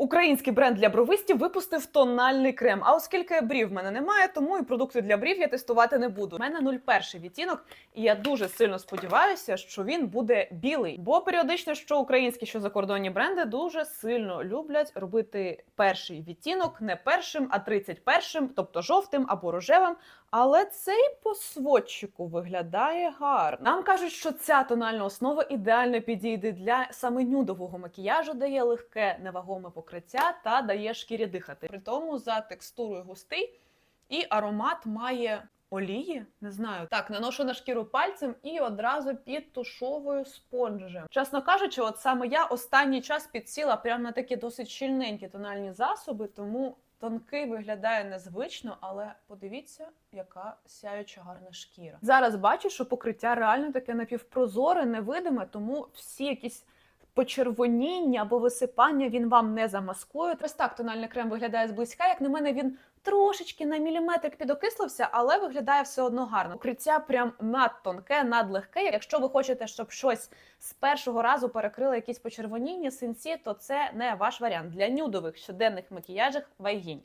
Український бренд для бровистів випустив тональний крем. А оскільки брів в мене немає, тому і продукти для брів я тестувати не буду. У мене 01 відтінок, і я дуже сильно сподіваюся, що він буде білий. Бо періодично, що українські, що закордонні бренди дуже сильно люблять робити перший відтінок не першим, а 31-м, тобто жовтим або рожевим. Але цей по сводчику виглядає гарно. Нам кажуть, що ця тональна основа ідеально підійде для саме нюдового макіяжу, дає легке невагоме покриття та дає шкірі дихати. При тому за текстурою густий і аромат має. Олії, не знаю. Так, наношу на шкіру пальцем і одразу підтушовую спонжем. Чесно кажучи, от саме я останній час підсіла прямо на такі досить щільненькі тональні засоби, тому тонкий виглядає незвично, але подивіться, яка сяюча гарна шкіра. Зараз бачу, що покриття реально таке напівпрозоре, невидиме, тому всі якісь. Почервоніння або висипання він вам не замаскує. Ось так тональний крем виглядає зблизька. Як на мене, він трошечки на міліметр підокислився, але виглядає все одно гарно. Покриття прям надтонке, надлегке. Якщо ви хочете, щоб щось з першого разу перекрило якісь почервоніння, синці, то це не ваш варіант для нюдових щоденних макіяжів Вайгінь.